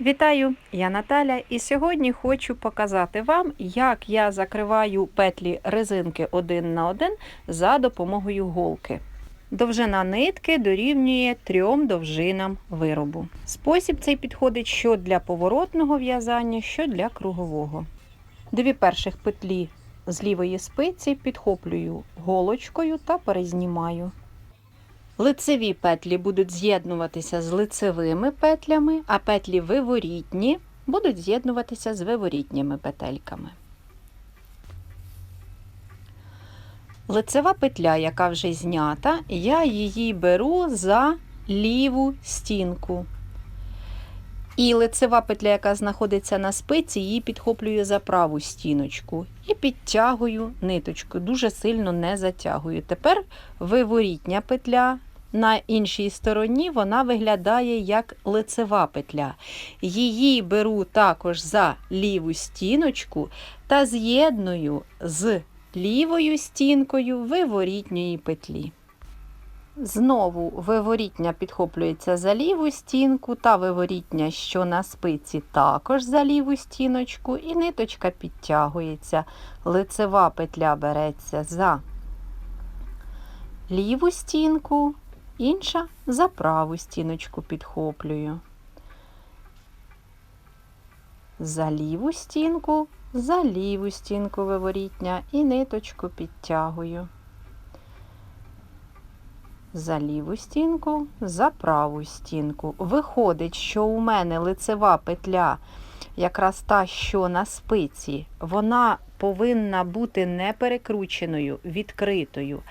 Вітаю! Я Наталя і сьогодні хочу показати вам, як я закриваю петлі резинки один на один за допомогою голки. Довжина нитки дорівнює трьом довжинам виробу. Спосіб цей підходить що для поворотного в'язання, що для кругового. Дві перших петлі з лівої спиці підхоплюю голочкою та перезнімаю. Лицеві петлі будуть з'єднуватися з лицевими петлями, а петлі виворітні будуть з'єднуватися з виворітніми петельками. Лицева петля, яка вже знята, я її беру за ліву стінку. І лицева петля, яка знаходиться на спиці, її підхоплюю за праву стіночку і підтягую ниточку, дуже сильно не затягую. Тепер виворітня петля. На іншій стороні вона виглядає як лицева петля. Її беру також за ліву стіночку та з'єдную з лівою стінкою виворітньої петлі. Знову виворітня підхоплюється за ліву стінку, та виворітня, що на спиці, також за ліву стіночку, і ниточка підтягується. Лицева петля береться за ліву стінку, інша за праву стіночку підхоплюю. За ліву стінку, за ліву стінку виворітня і ниточку підтягую за ліву стінку, за праву стінку. Виходить, що у мене лицева петля, якраз та, що на спиці, вона повинна бути не перекрученою, відкритою,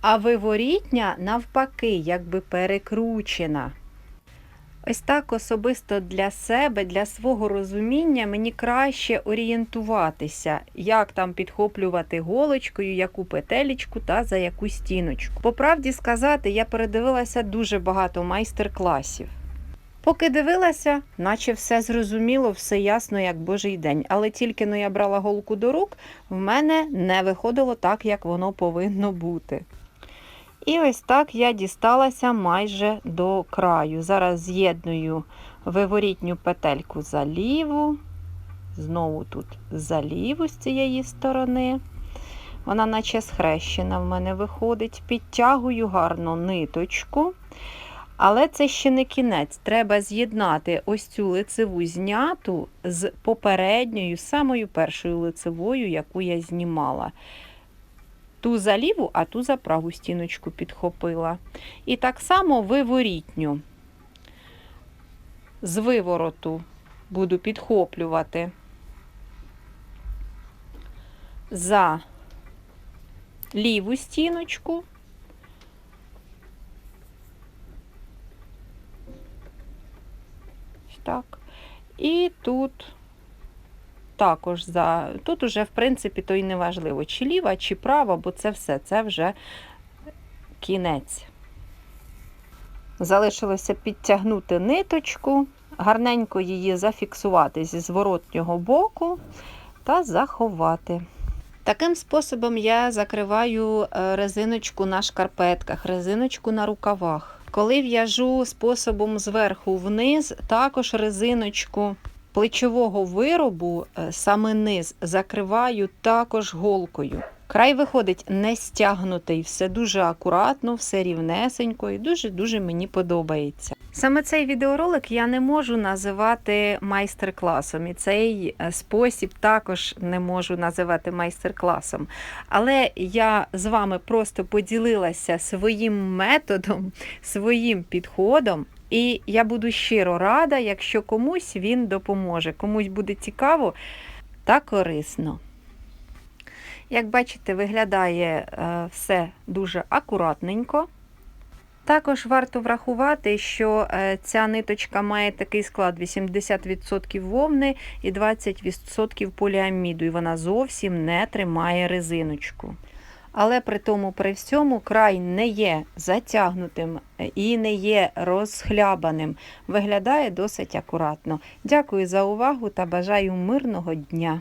а виворітня, навпаки, якби перекручена. Ось так особисто для себе, для свого розуміння, мені краще орієнтуватися, як там підхоплювати голочкою, яку петелечку та за яку стіночку. По правді сказати, я передивилася дуже багато майстер-класів. Поки дивилася, наче все зрозуміло, все ясно, як божий день. Але тільки но я брала голку до рук, в мене не виходило так, як воно повинно бути. І ось так я дісталася майже до краю. Зараз з'єдную виворітню петельку за ліву, знову тут за ліву з цієї сторони. Вона наче схрещена в мене виходить. Підтягую гарно ниточку. Але це ще не кінець. Треба з'єднати ось цю лицеву зняту з попередньою, самою першою лицевою, яку я знімала. Ту за ліву, а ту за праву стіночку підхопила. І так само виворітню. З вивороту буду підхоплювати за ліву стіночку. Так. І тут також за. Тут уже, в принципі, то й не важливо, чи ліва, чи права, бо це все, це вже кінець. Залишилося підтягнути ниточку, гарненько її зафіксувати зі зворотнього боку та заховати. Таким способом я закриваю е, резиночку на шкарпетках, резиночку на рукавах. Коли в'яжу способом зверху вниз, також резиночку плечового виробу, е, саме низ, закриваю також голкою. Край виходить не стягнутий, все дуже акуратно, все рівнесенько і дуже-дуже мені подобається. Саме цей відеоролик я не можу називати майстер-класом, і цей е, спосіб також не можу називати майстер-класом. Але я з вами просто поділилася своїм методом, своїм підходом. І я буду щиро рада, якщо комусь він допоможе, комусь буде цікаво та корисно. Як бачите, виглядає е, все дуже акуратненько. Також варто врахувати, що е, ця ниточка має такий склад: 80% вовни і 20% поліаміду, і вона зовсім не тримає резиночку. Але при тому, при всьому, край не є затягнутим і не є розхлябаним. Виглядає досить акуратно. Дякую за увагу та бажаю мирного дня!